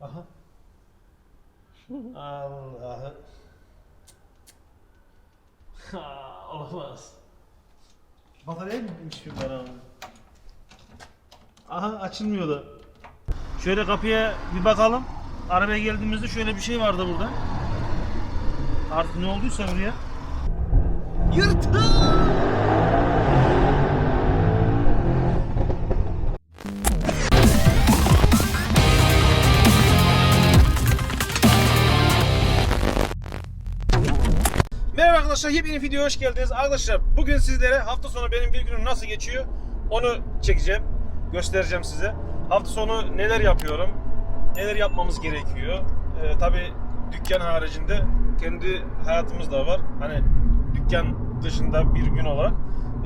Aha. Allah'ı. Ha, Olamaz. Batarya mı bir bana? Aha açılmıyor da. Şöyle kapıya bir bakalım. Arabaya geldiğimizde şöyle bir şey vardı burada. Artık ne olduysa buraya. Yırtıl! Arkadaşlar, yepyeni videoya hoş geldiniz. Arkadaşlar bugün sizlere hafta sonu benim bir günüm nasıl geçiyor onu çekeceğim, göstereceğim size. Hafta sonu neler yapıyorum, neler yapmamız gerekiyor. Ee, Tabi dükkan haricinde kendi hayatımız da var. Hani dükkan dışında bir gün olarak.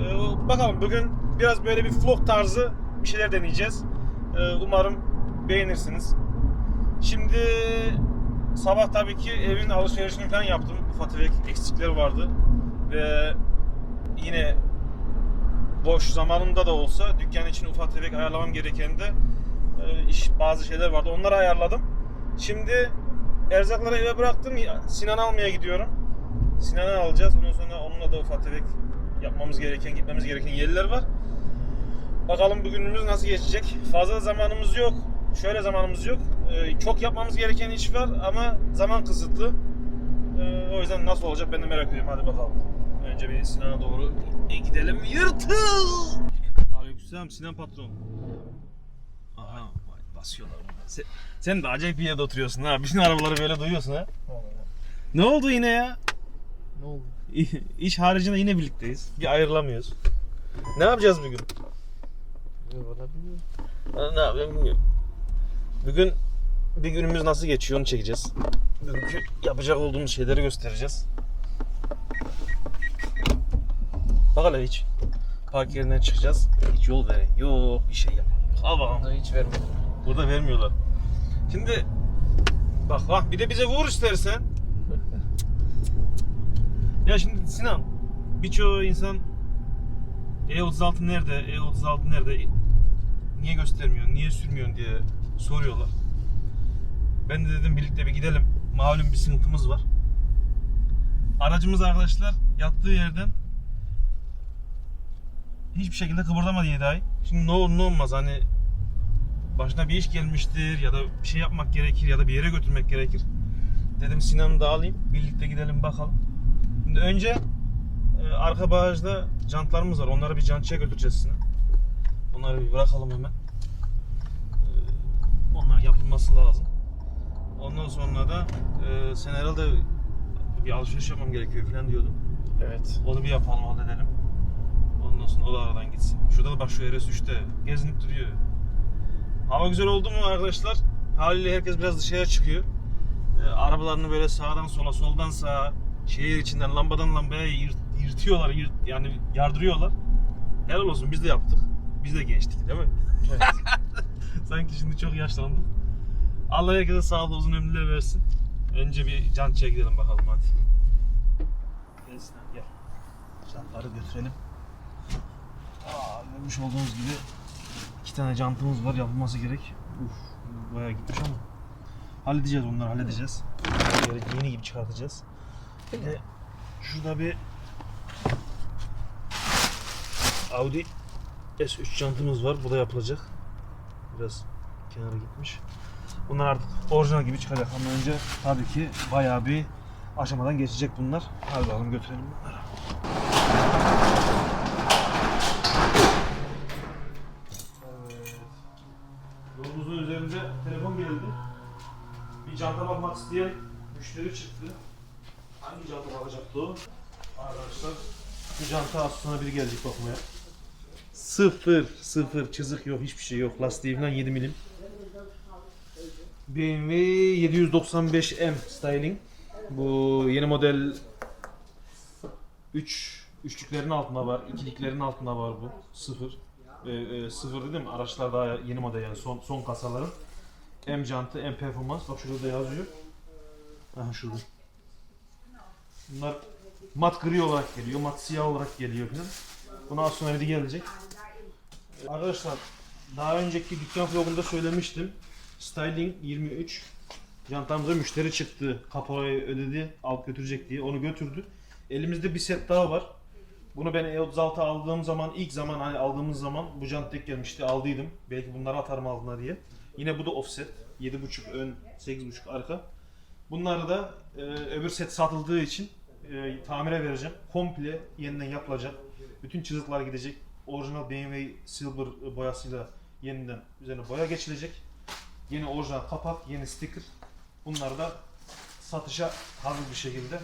Ee, bakalım bugün biraz böyle bir vlog tarzı bir şeyler deneyeceğiz. Ee, umarım beğenirsiniz. Şimdi sabah tabii ki evin alışverişini falan yaptım. Ufak tefek eksikler vardı. Ve yine boş zamanımda da olsa dükkan için ufak tefek ayarlamam gereken de e, iş bazı şeyler vardı. Onları ayarladım. Şimdi erzakları eve bıraktım. Sinan'ı almaya gidiyorum. Sinan'ı alacağız. Ondan sonra onunla da ufak tefek yapmamız gereken, gitmemiz gereken yerler var. Bakalım bugünümüz nasıl geçecek. Fazla zamanımız yok. Şöyle zamanımız yok. Ee, çok yapmamız gereken iş var ama zaman kısıtlı. Ee, o yüzden nasıl olacak ben de merak ediyorum. Hadi bakalım. Önce bir Sinan'a doğru gidelim. Yırtıl! Aleykümselam Sinan patron. Aha basıyorlar burada. Sen, sen de acayip bir yerde oturuyorsun ha. Bütün arabaları böyle duyuyorsun ha. Ne oldu yine ya? Ne oldu? İş haricinde yine birlikteyiz. Bir ayrılamıyoruz. Ne yapacağız bugün? Valla bilmiyorum. Ben ne yapayım bilmiyorum. Bugün bir günümüz nasıl geçiyor onu çekeceğiz. Bugünkü yapacak olduğumuz şeyleri göstereceğiz. Bak hele hiç. Park yerinden çıkacağız. Hiç yol veren yok bir şey. Al bakalım. Bana hiç vermedi. Burada vermiyorlar. Şimdi bak bak bir de bize vur istersen. ya şimdi Sinan birçoğu insan E36 nerede? E36 nerede? Niye göstermiyor? Niye sürmüyorsun diye soruyorlar. Ben de dedim birlikte bir gidelim. Malum bir sıkıntımız var. Aracımız arkadaşlar yattığı yerden hiçbir şekilde kıpırdamadı 7 ay. Şimdi ne olur ne olmaz hani başına bir iş gelmiştir ya da bir şey yapmak gerekir ya da bir yere götürmek gerekir. Dedim Sinan'ı da alayım. Birlikte gidelim bakalım. Şimdi önce e, arka bagajda jantlarımız var. Onları bir jantçıya götüreceğiz Sinan. Onları bir bırakalım hemen. E, yapılması lazım. Ondan sonra da e, sen herhalde bir alışveriş yapmam gerekiyor falan diyordun. Evet. Onu bir yapalım halledelim. Ondan sonra o da aradan gitsin. Şurada da bak şu RS3'te gezinip duruyor. Hava güzel oldu mu arkadaşlar? Haliyle herkes biraz dışarıya çıkıyor. Ee, arabalarını böyle sağdan sola, soldan sağa, şehir içinden lambadan lambaya yırt- yırtıyorlar, yırt, yani yardırıyorlar. Helal olsun biz de yaptık. Biz de gençtik değil mi? Evet. Sanki şimdi çok yaşlandık. Allah herkese sağlık uzun ömürler versin. Önce bir cançıya gidelim bakalım hadi. Gel Sinan gel. Jantları götürelim. Aa, görmüş olduğunuz gibi iki tane jantımız var yapılması gerek. Uf, bayağı gitmiş ama. Halledeceğiz onları halledeceğiz. Böyle yeni gibi çıkartacağız. Bir de şurada bir Audi S3 jantımız var. Bu da yapılacak. Biraz kenara gitmiş. Bunlar artık orijinal gibi çıkacak ama önce tabii ki bayağı bir aşamadan geçecek bunlar. Hadi bakalım götürelim bunları. Yolumuzun üzerinde telefon geldi. Bir canta bakmak isteyen müşteri çıktı. Hangi canta bakacaktı o? Arkadaşlar bu canta sonra biri gelecek bakmaya. Sıfır, sıfır çizik yok, hiçbir şey yok. Lastiği falan 7 milim. BMW 795M styling. Bu yeni model 3 üçlüklerin altında var, ikiliklerin altında var bu. Sıfır. E, e, sıfır dedim araçlar daha yeni model yani son son kasaların. M jantı, M performans. Bak şurada da yazıyor. Aha şurada. Bunlar mat gri olarak geliyor, mat siyah olarak geliyor falan. Buna az sonra bir gelecek. Arkadaşlar daha önceki dükkan vlogunda söylemiştim. Styling 23. Jantamıza müşteri çıktı. Kaporayı ödedi. Alıp götürecek diye. Onu götürdü. Elimizde bir set daha var. Bunu ben E36 aldığım zaman ilk zaman hani aldığımız zaman bu jant tek gelmişti aldıydım. Belki bunları atarım altına diye. Yine bu da offset. 7.5 ön, 8.5 arka. Bunları da e, öbür set satıldığı için e, tamire vereceğim. Komple yeniden yapılacak. Bütün çizikler gidecek. Orijinal BMW Silver boyasıyla yeniden üzerine boya geçilecek. Yeni orijinal kapak, yeni sticker. Bunları da satışa hazır bir şekilde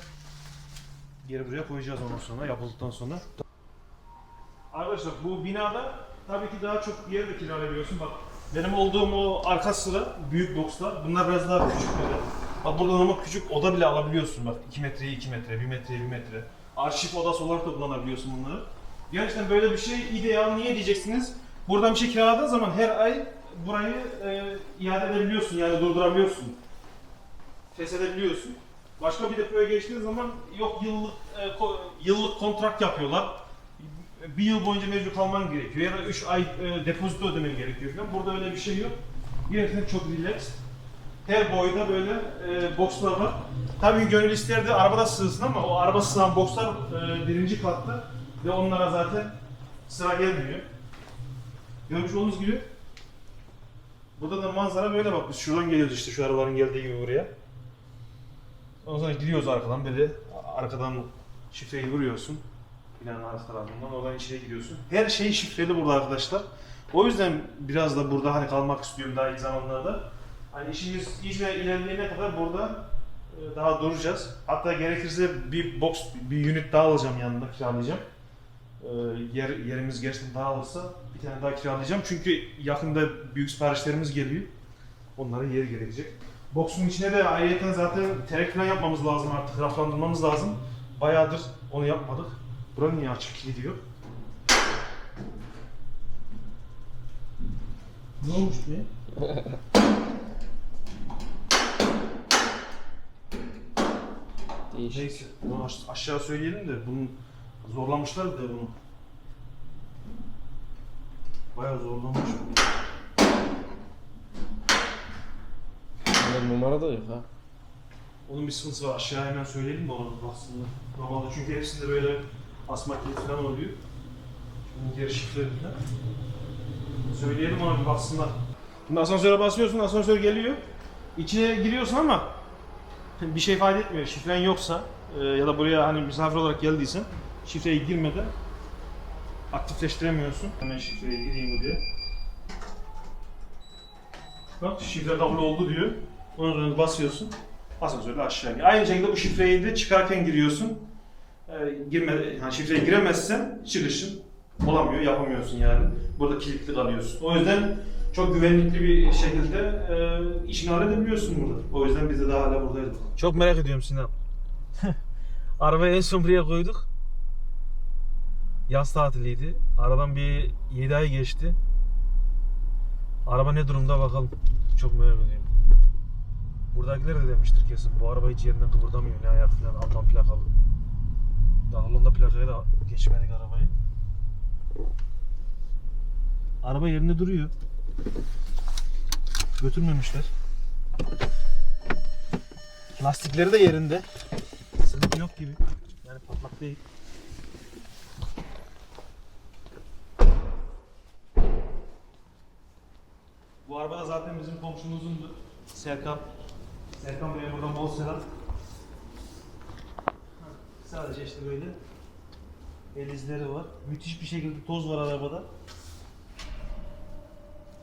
geri buraya koyacağız ondan sonra yapıldıktan sonra. Arkadaşlar bu binada tabii ki daha çok yer de kiralayabiliyorsun. Bak benim olduğum o arka sıra büyük boxlar. Bunlar biraz daha küçük böyle. Bak buradan ama küçük oda bile alabiliyorsun. Bak 2 metreye 2 metre, 1 metreye 1 metre. Arşiv odası olarak da kullanabiliyorsun bunları. Gerçekten böyle bir şey ideal. Niye diyeceksiniz? Buradan bir şey kiraladığın zaman her ay burayı e, iade edebiliyorsun yani durdurabiliyorsun. Feshedebiliyorsun. Başka bir depoya geçtiğin zaman yok yıllık e, ko- yıllık kontrat yapıyorlar. Bir yıl boyunca mecbur kalman gerekiyor ya da 3 ay e, depozito ödemen gerekiyor falan. Burada öyle bir şey yok. Gerçekten çok relax. Her boyda böyle e, boxlar var. Tabii gönül isterdi arabada sığsın ama o araba sığan boxlar e, birinci katta ve onlara zaten sıra gelmiyor. Görmüş olduğunuz gibi burada da manzara böyle bak biz şuradan geliyoruz işte şu arabaların geldiği gibi buraya. Ondan sonra gidiyoruz arkadan böyle arkadan şifreyi vuruyorsun. Binanın arka tarafından oradan içeri giriyorsun. Her şey şifreli burada arkadaşlar. O yüzden biraz da burada hani kalmak istiyorum daha iyi zamanlarda. Hani işimiz iyice ilerleyene kadar burada e, daha duracağız. Hatta gerekirse bir box, bir unit daha alacağım yanında kiralayacağım. E, Yer, yerimiz gerçekten dağılırsa bir tane daha kiralayacağım. Çünkü yakında büyük siparişlerimiz geliyor. Onların yeri gerekecek. Box'un içine de ayrıca zaten terek falan yapmamız lazım artık. Raflandırmamız lazım. Bayağıdır onu yapmadık. Buranın niye açık gidiyor? Ne olmuş be? Değişik. Neyse, bunu aş- aşağı söyleyelim de bunu zorlamışlar da bunu. Bayağı zorlamış. Bunlar numara da yok ha. Onun bir sıkıntısı var. Aşağı hemen söyleyelim de onu aslında. Normalde çünkü hepsinde böyle asma kilit falan oluyor. Geri şifreli falan. Söyleyelim ona bir baksınlar. Şimdi asansöre basıyorsun, asansör geliyor. İçine giriyorsun ama bir şey ifade etmiyor. Şifren yoksa e, ya da buraya hani misafir olarak geldiysen şifreyi girmeden aktifleştiremiyorsun. Hemen şifreyi gireyim diye. Bak şifre kabul oldu diyor. Onun üzerine basıyorsun. Asansörle aşağı iniyor. Aynı şekilde bu şifreyi de çıkarken giriyorsun. Ee, girme, yani şifreye giremezsen çıkışın olamıyor, yapamıyorsun yani. Burada kilitli kalıyorsun. O yüzden çok güvenlikli bir şekilde e, işini halledebiliyorsun burada. O yüzden biz de daha hala buradayız. Çok merak ediyorum Sinan. Arabayı en son buraya koyduk. Yaz tatiliydi. Aradan bir 7 ay geçti. Araba ne durumda bakalım. Çok merak ediyorum. Buradakiler de demiştir kesin. Bu araba hiç yerinden kıpırdamıyor. Ne ayak falan Alman plakalı. Daha Hollanda plakaya da geçmedik arabayı. Araba yerinde duruyor. Götürmemişler. Lastikleri de yerinde. Sıkıntı yok gibi. Yani patlak değil. Bu araba da zaten bizim komşumuzundu. Serkan. Serkan Bey'e buradan bol selam. Sadece işte böyle el izleri var. Müthiş bir şekilde toz var arabada.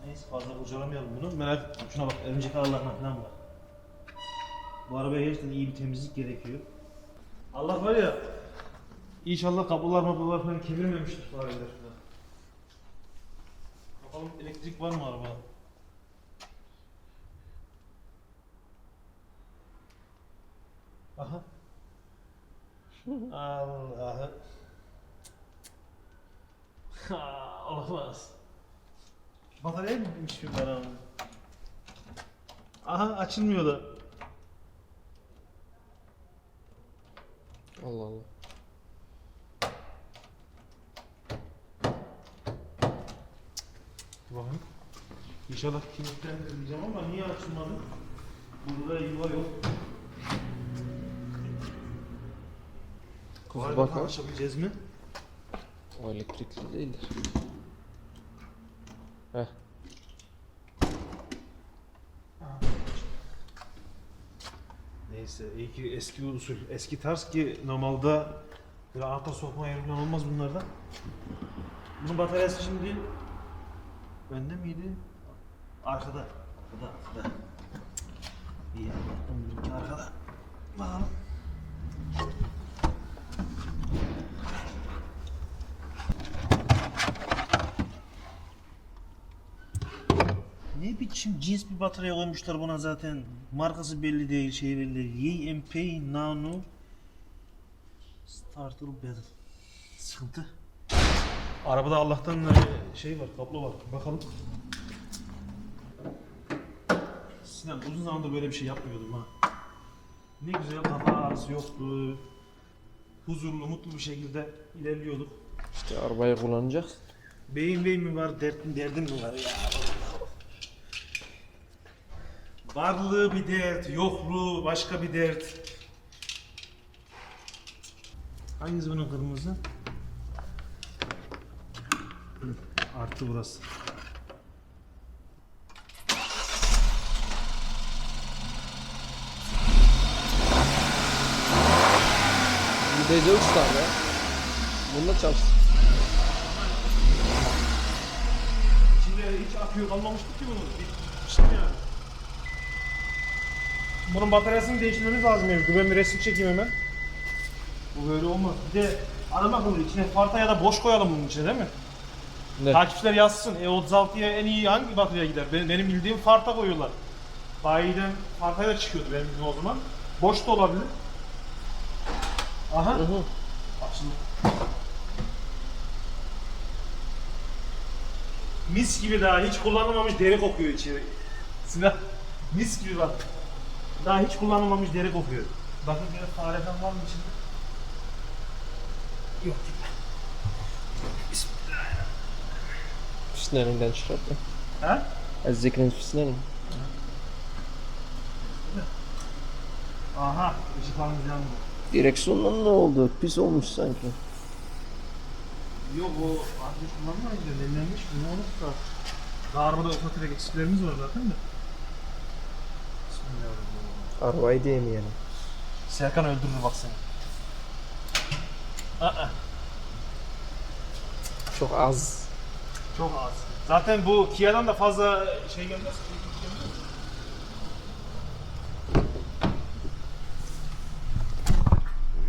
Neyse fazla kurcalamayalım bunu. Merak etme. Şuna bak örümcek ağlarına falan var. Bu arabaya gerçekten iyi bir temizlik gerekiyor. Allah var ya İnşallah kablolar mablolar falan kemirmemiştir fareler. Bakalım elektrik var mı arabada? Aha. Allah'ı. Ha, Olamaz. Batarya mı bitmiş bir bana? Aha açılmıyor da. Allah Allah. Bakın. İnşallah kilitlenir diyeceğim ama niye açılmadı? Burada yuva yok. Kuzu Galiba bakar. açabileceğiz mi? O elektrikli değildir. Heh. Neyse iyi ki eski usul, eski tarz ki normalde böyle arka sokma yeri falan olmaz bunlardan. Bunun bataryası şimdi önde miydi? Arkada. Arkada, arkada. İyi, bununki arkada. Bakalım. Biçim cins bir batarya koymuşlar buna zaten. Markası belli değil, şey belli değil. YMP Nano Starter Battle. Sıkıntı. Arabada Allah'tan e, şey var, kablo var. Bakalım. Sinan uzun zamandır böyle bir şey yapmıyordum ha. Ne güzel kafa ağrısı yoktu. Huzurlu, mutlu bir şekilde ilerliyorduk. İşte arabayı kullanacaksın. Beyin beyin mi var, derdim derdim mi var ya? Varlığı bir dert, yokluğu başka bir dert. Hangisi bunun kırmızı? Artı burası. Gideceğiz usta ya. Bunda çalışsın. İçinde hiç akıyor kalmamıştı ki bunun. Bitmişti yani. Bunun bataryasını değiştirmemiz lazım evde. Ben bir resim çekeyim hemen. Bu böyle olmaz. Bir de arama bunu içine farta ya da boş koyalım bunun içine değil mi? Ne? Takipçiler yazsın. E36'ya en iyi hangi batarya gider? Benim, benim bildiğim farta koyuyorlar. Bayiden fartaya da çıkıyordu benim bildiğim o zaman. Boş da olabilir. Aha. Hı hı. Mis gibi daha hiç kullanılmamış deri kokuyor içeri. Sinan mis gibi bak. Daha hiç kullanılmamış deri kokuyor. Bakın bir fareden var mı içinde? Yok gibi. Fişlerinden çıkart da. Ha? Ezzekinin fişlerini. Aha, ışıklarımız yandı. Direksiyondan ne oldu? Pis olmuş sanki. Yok o artık kullanmayınca nemlenmiş mi ne olursa. Daha arabada ufak tefek eksiklerimiz var zaten de. Bismillahirrahmanirrahim. Arabayı diyemeyelim. Serkan öldürür bak seni. Aa, Çok az. çok az. Zaten bu Kia'dan da fazla şey gelmez.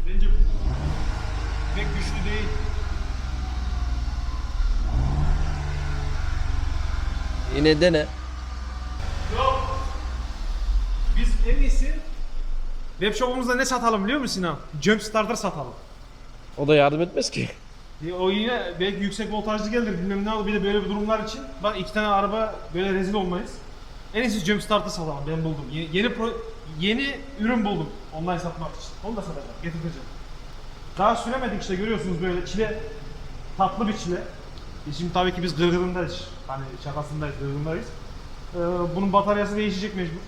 Bence pek güçlü değil. Yine dene. Yok. Biz en iyisi web shop'umuzda ne satalım biliyor musun Sinan? Jump starter satalım. O da yardım etmez ki. E, O yine belki yüksek voltajlı gelir bilmem ne olur. Bir de böyle bir durumlar için bak iki tane araba böyle rezil olmayız. En iyisi jump starter satalım ben buldum. Yeni, yeni, pro- yeni ürün buldum online satmak için. Onu da satacağım, getireceğim. Daha süremedik işte görüyorsunuz böyle çile, tatlı bir çile. E şimdi tabii ki biz gırgırındayız. Hani şakasındayız, gırgırındayız. Ee, bunun bataryası değişecek mecbur.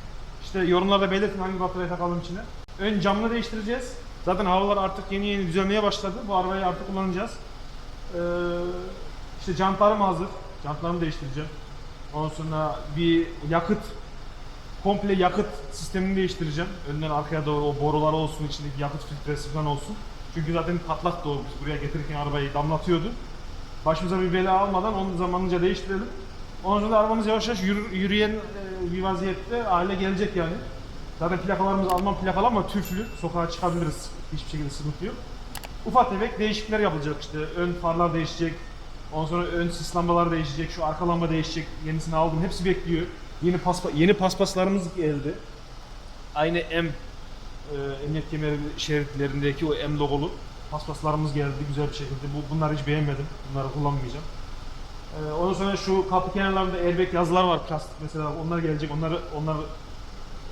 İşte yorumlarda belirtin hangi bataryayı takalım içine. Ön camını değiştireceğiz. Zaten havalar artık yeni yeni düzelmeye başladı. Bu arabayı artık kullanacağız. Ee, işte jantlarım hazır. Jantlarımı değiştireceğim. Ondan sonra bir yakıt komple yakıt sistemini değiştireceğim. Önden arkaya doğru o borular olsun, içindeki yakıt filtresi falan olsun. Çünkü zaten patlak o biz buraya getirirken arabayı damlatıyordu. Başımıza bir bela almadan onu zamanınca değiştirelim. Ondan sonra da arabamız yavaş yavaş yürü- yürüyen e, bir vaziyette hale gelecek yani. Zaten plakalarımız Alman plakalı ama tüflü. Sokağa çıkabiliriz. Hiçbir şekilde sıkıntı yok. Ufak tefek değişiklikler yapılacak işte. Ön farlar değişecek. Ondan sonra ön sis lambalar değişecek. Şu arka lamba değişecek. Yenisini aldım. Hepsi bekliyor. Yeni paspa yeni paspaslarımız geldi. Aynı M e, emniyet kemeri şeritlerindeki o M logolu paspaslarımız geldi güzel bir şekilde. Bu, bunları hiç beğenmedim. Bunları kullanmayacağım. Ee, ondan sonra şu kapı kenarlarında airbag yazılar var plastik mesela onlar gelecek. Onları onlar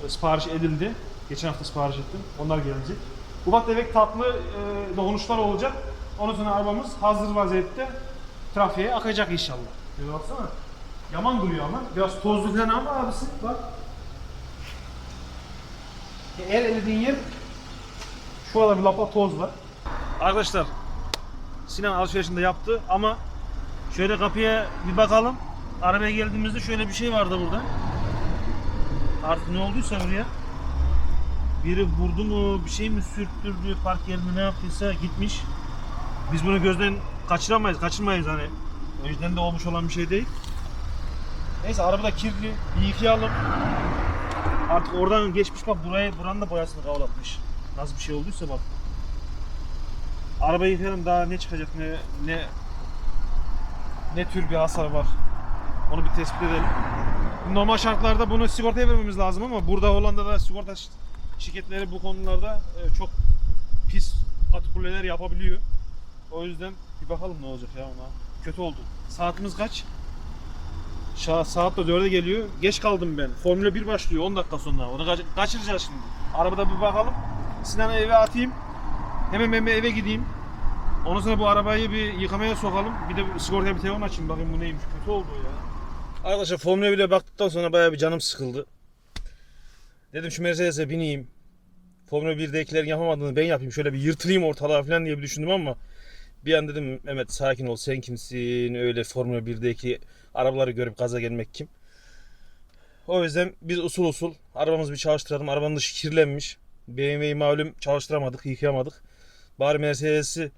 e, sipariş edildi. Geçen hafta sipariş ettim. Onlar gelecek. Ufak tefek tatlı e, dokunuşlar olacak. Ondan sonra arabamız hazır vaziyette trafiğe akacak inşallah. Bir baksana. Yaman duruyor ama. Biraz tozlu falan ama abisi bak. El elediğin yer şurada bir lapa toz var. Arkadaşlar Sinan alışverişini de yaptı ama şöyle kapıya bir bakalım. Arabaya geldiğimizde şöyle bir şey vardı burada. Artık ne olduysa buraya. Biri vurdu mu, bir şey mi sürttürdü, park yerine ne yaptıysa gitmiş. Biz bunu gözden kaçıramayız, kaçırmayız hani. Önceden de olmuş olan bir şey değil. Neyse araba da kirli, bir yıkayalım. Artık oradan geçmiş bak buraya, buranın da boyasını kavlatmış. Nasıl bir şey olduysa bak. Arabayı yıkayalım daha ne çıkacak ne ne ne tür bir hasar var. Onu bir tespit edelim. Normal şartlarda bunu sigortaya vermemiz lazım ama burada Hollanda'da sigorta şi- şirketleri bu konularda e, çok pis patrolleler yapabiliyor. O yüzden bir bakalım ne olacak ya ona. Kötü oldu. Saatimiz kaç? Şa saat de 4'e geliyor. Geç kaldım ben. Formula 1 başlıyor 10 dakika sonra. Onu kaç- kaçıracağız şimdi. Arabada bir bakalım. Sinan'ı eve atayım. Hemen bir eve gideyim. Ondan sonra bu arabayı bir yıkamaya sokalım. Bir de sigortaya bir telefon açayım bakayım bu neymiş. Kötü oldu ya. Arkadaşlar Formula 1'e baktıktan sonra bayağı bir canım sıkıldı. Dedim şu Mercedes'e bineyim. Formula 1'dekilerin yapamadığını ben yapayım. Şöyle bir yırtılayım ortalığa falan diye bir düşündüm ama bir an dedim Mehmet sakin ol sen kimsin öyle Formula 1'deki arabaları görüp gaza gelmek kim? O yüzden biz usul usul arabamızı bir çalıştıralım. Arabanın dışı kirlenmiş. BMW'yi malum çalıştıramadık, yıkayamadık. Bari Mercedes'i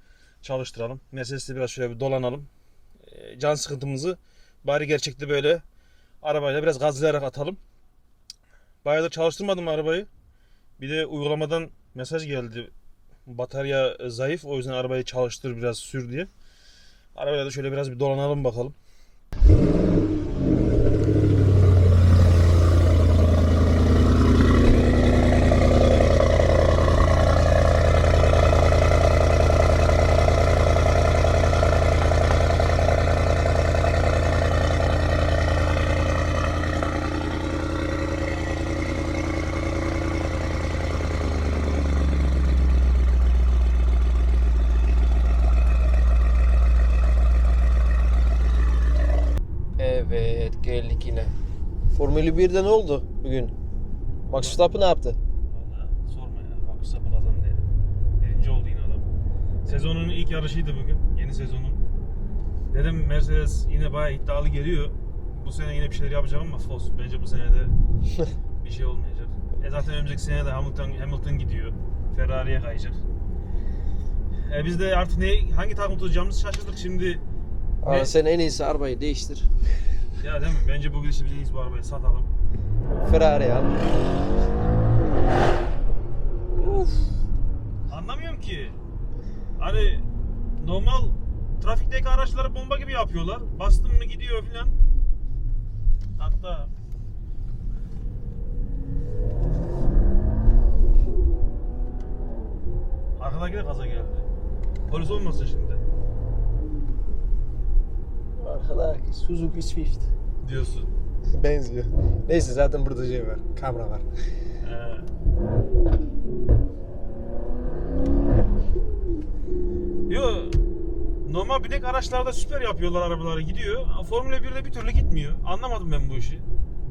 çalıştıralım. Mercedes'te biraz şöyle bir dolanalım. Ee, Can sıkıntımızı bari gerçekte böyle arabayla biraz gazlayarak atalım. Bayağıdır çalıştırmadım arabayı. Bir de uygulamadan mesaj geldi. Batarya e, zayıf o yüzden arabayı çalıştır biraz sür diye. Arabayla da şöyle biraz bir dolanalım bakalım. Evet geldik yine. 1'de ne oldu bugün? Max Verstappen ne yaptı? Vallahi sorma ya. Bak sapı kazandı ya. Birinci oldu yine adam. Sezonun ilk yarışıydı bugün. Yeni sezonun. Dedim Mercedes yine bayağı iddialı geliyor. Bu sene yine bir şeyler yapacak ama Fos bence bu sene de bir şey olmayacak. E zaten önümüzdeki sene de Hamilton, Hamilton gidiyor. Ferrari'ye kayacak. E biz de artık ne hangi takım tutacağımızı şaşırdık şimdi. Aa, Ne? sen en iyisi arabayı değiştir. Ya değil mi? Bence bu gidişle biz bu arabayı satalım. Ferrari al. Uf. Anlamıyorum ki. Hani normal trafikteki araçları bomba gibi yapıyorlar. Bastın mı gidiyor filan. Hatta Arkadaki de gaza geldi. Polis olmasın şimdi Arkadaki Suzuki Swift. diyorsun. Benziyor. Neyse zaten burada şey var. Kamera var. Ee, Yo normal binek araçlarda süper yapıyorlar arabaları gidiyor. Formula 1'de bir türlü gitmiyor. Anlamadım ben bu işi.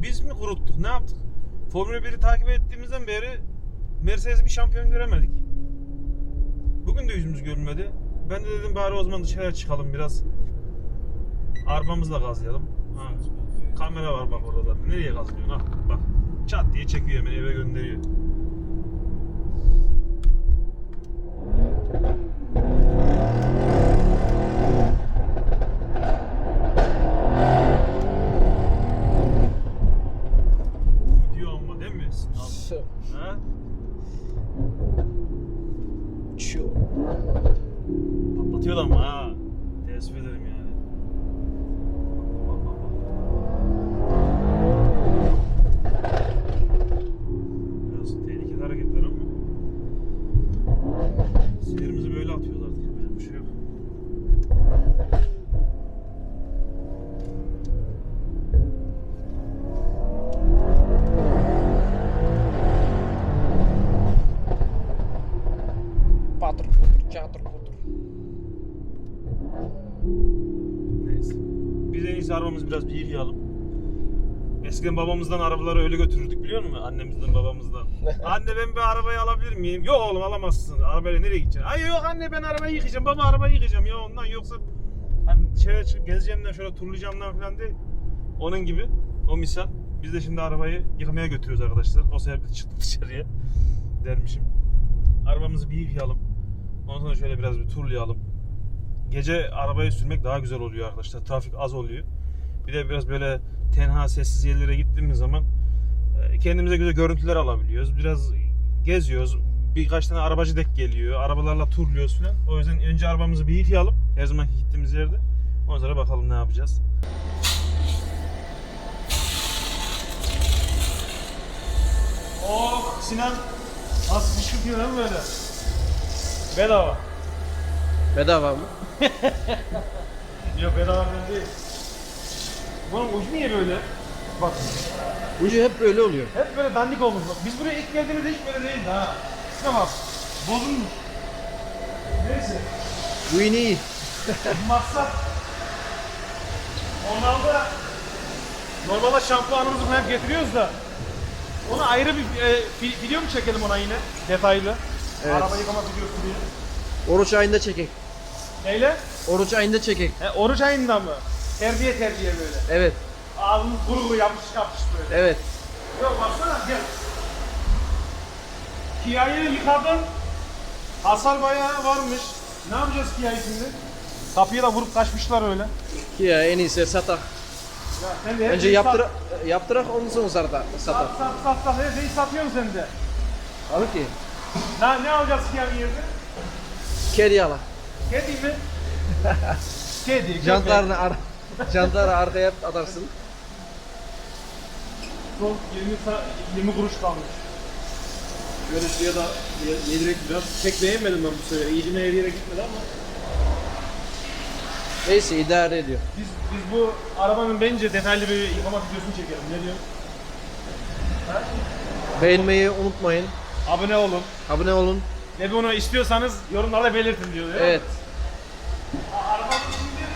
Biz mi kuruttuk ne yaptık? Formula 1'i takip ettiğimizden beri Mercedes bir şampiyon göremedik. Bugün de yüzümüz görünmedi. Ben de dedim bari o zaman dışarıya çıkalım biraz. Arabamızla gazlayalım. Ha, kamera var bak orada da. Nereye gazlıyorsun? Ha, bak. Çat diye çekiyor hemen eve gönderiyor. Gidiyor ama değil mi? Ha? Uçuyor. Patlatıyor ama ha. Teessüf ederim Eskiden babamızdan arabaları öyle götürürdük biliyor musun? Annemizden babamızdan. anne ben bir arabayı alabilir miyim? Yok oğlum alamazsın. Arabayla nereye gideceksin? Ay yok anne ben arabayı yıkayacağım. Baba arabayı yıkayacağım. Ya ondan yoksa hani şeye çık- gezeceğimden şöyle turlayacağımdan falan değil. Onun gibi o misal. Biz de şimdi arabayı yıkamaya götürüyoruz arkadaşlar. O sebeple çıktık dışarıya dermişim. Arabamızı bir yıkayalım. Ondan sonra şöyle biraz bir turlayalım. Gece arabayı sürmek daha güzel oluyor arkadaşlar. Trafik az oluyor. Bir de biraz böyle tenha sessiz yerlere gittiğimiz zaman e, kendimize güzel görüntüler alabiliyoruz. Biraz geziyoruz. Birkaç tane arabacı dek geliyor. Arabalarla turluyoruz falan. O yüzden önce arabamızı bir yıkayalım. Her zamanki gittiğimiz yerde. Ondan sonra bakalım ne yapacağız. Oh Sinan az fışkırtıyor değil mi böyle? Bedava. Bedava mı? Yok bedava değil. Bunun ucu niye böyle? Bak Ucu hep böyle oluyor. hep böyle dandik olmuş. Bak, biz buraya ilk geldiğimizde hiç böyle değildi ha. Şuna bak. Bozulmuş. Neyse. Bu yine iyi. Maksat. Normalde normalde şampuanımızı falan getiriyoruz da ona ayrı bir e, video mu çekelim ona yine detaylı? Evet. Araba yıkama videosu diye. Oruç ayında çekek. Neyle? Oruç ayında çekek. He, oruç ayında mı? Terbiye terbiye böyle. Evet. Ağzımız kuru kuru yapış yapış böyle. Evet. Yok baksana gel. Kia'yı yıkadım. Hasar bayağı varmış. Ne yapacağız Kia'yı şimdi? Kapıyı da vurup kaçmışlar öyle. Ya en iyisi satak. Ya sen de her Önce şeyi yaptırak, yaptırak ondan sonra satak. Sat satak. sat sat sat her şeyi satıyorsun sen de. Alır ki. Ne, ne alacağız Kia'nın yerine? Kedi ala. Kedi mi? Kedi, köpek. Jantlarını ar jantları arkaya atarsın. Son 20, sa- 20 kuruş kalmış. Böyle şuraya da ye- yedirek biraz. Pek beğenmedim ben bu sefer. İyicine her yere gitmedi ama. Neyse idare ediyor. Biz, biz bu arabanın bence detaylı bir yıkama videosunu çekelim. Ne diyorsun? Beğenmeyi unutmayın. Abone olun. Abone olun. Ne bunu istiyorsanız yorumlarda belirtin diyor. değil mi? Evet. Arabamız şimdi...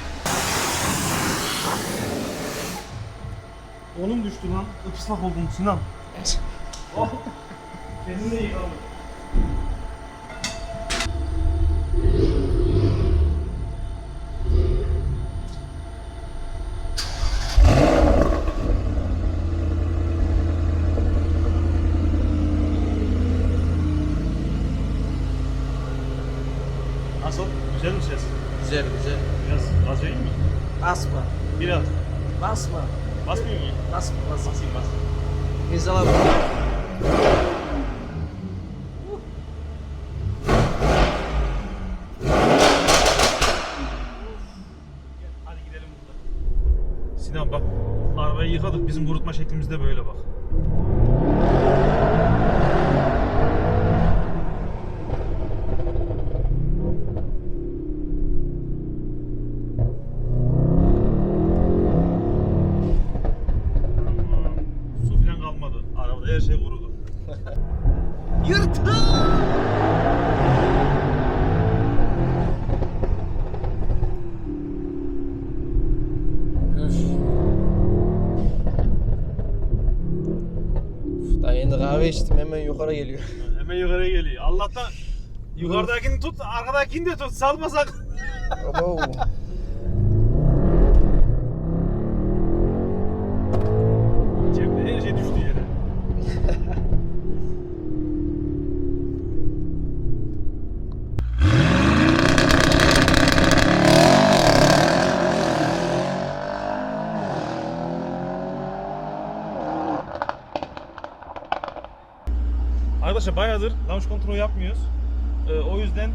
Onun düştü lan. Islak oldum Sinan. oh. Kendini de yıkalım. Nasıl? Güzel mi ses? Güzel güzel. Biraz gaz vereyim mi? Basma. Biraz. Basma. Basmıyor mu? Basma basma. Basayım bas. Gidelim burada. Sinan bak. Arabayı yıkadık. Bizim kurutma şeklimiz de böyle bak. Daha yeni kahve içtim hemen yukarı geliyor. Hemen yukarıya geliyor. Allah'tan yukarıdakini tut, arkadakini de tut. Salmasak. Arkadaşlar bayağıdır launch kontrol yapmıyoruz. Ee, o yüzden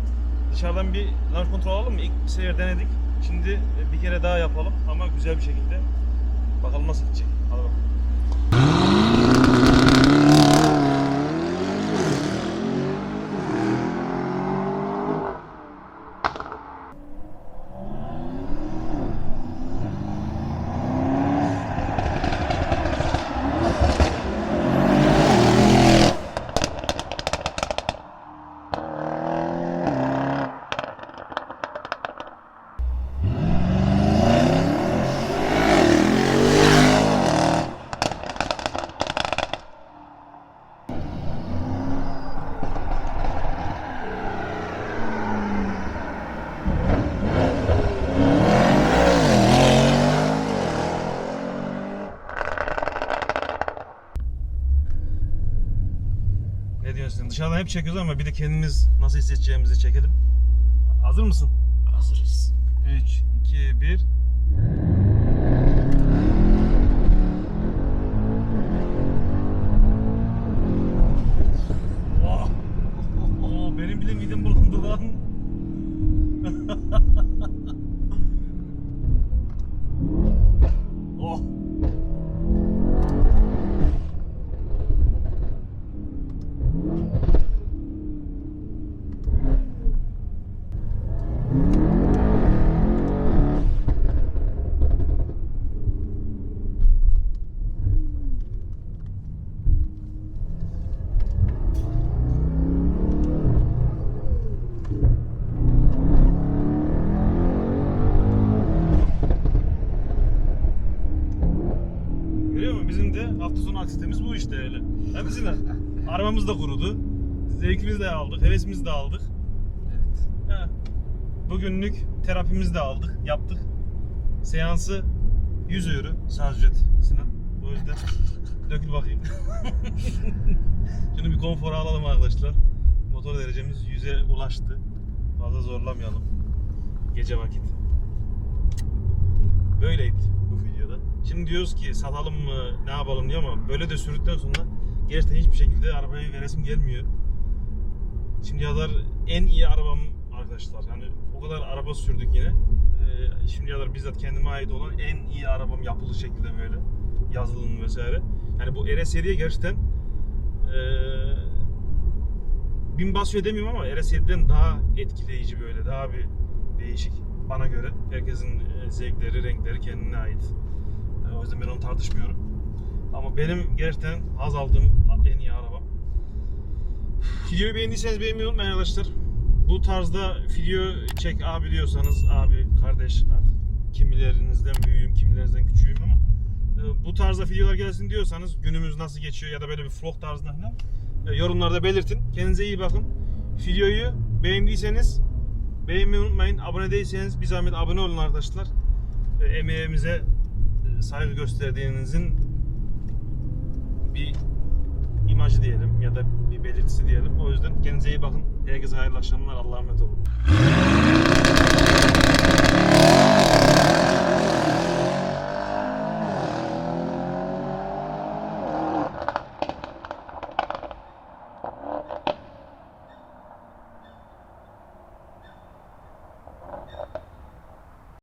dışarıdan bir launch kontrol alalım mı? İlk bir sefer denedik. Şimdi bir kere daha yapalım ama güzel bir şekilde. Bakalım nasıl gidecek. Hep çekiyoruz ama bir de kendimiz nasıl hissedeceğimizi çekelim. Hazır mısın? Hazırız. 3, 2, 1. Oh. Oh, benim bile midem bulandı lan. Da kurudu. Zevkimizi de aldık, hevesimizi de aldık. Evet. He. Bugünlük terapimizi de aldık, yaptık. Seansı 100 euro şarj ücret Sinan. O yüzden dökül bakayım. Şimdi bir konfor alalım arkadaşlar. Motor derecemiz 100'e ulaştı. Fazla zorlamayalım. Gece vakit. Böyleydi bu videoda. Şimdi diyoruz ki satalım mı ne yapalım diye ama böyle de sürdükten sonra gerçekten hiçbir şekilde arabayı veresim gelmiyor. Şimdi kadar en iyi arabam arkadaşlar. Yani o kadar araba sürdük yine. Ee, şimdi kadar bizzat kendime ait olan en iyi arabam yapılı şekilde böyle. Yazılım vesaire. Yani bu RS7'ye gerçekten ee, bin basıyor demiyorum ama RS7'den daha etkileyici böyle. Daha bir değişik bana göre. Herkesin e, zevkleri, renkleri kendine ait. E, O yüzden ben onu tartışmıyorum. Ama benim gerçekten haz aldığım en iyi arabam. Videoyu beğendiyseniz beğenmeyi unutmayın arkadaşlar. Bu tarzda video çek abi diyorsanız abi, kardeş artık kimilerinizden büyüğüm, kimilerinizden küçüğüm ama e, bu tarzda videolar gelsin diyorsanız günümüz nasıl geçiyor ya da böyle bir vlog tarzında falan e, yorumlarda belirtin. Kendinize iyi bakın. Videoyu beğendiyseniz beğenmeyi unutmayın. Abone değilseniz bir zahmet abone olun arkadaşlar. E, emeğimize saygı gösterdiğinizin bir imajı diyelim ya da bir belirtisi diyelim. O yüzden kendinize iyi bakın. Herkese hayırlı akşamlar. Allah'a emanet olun.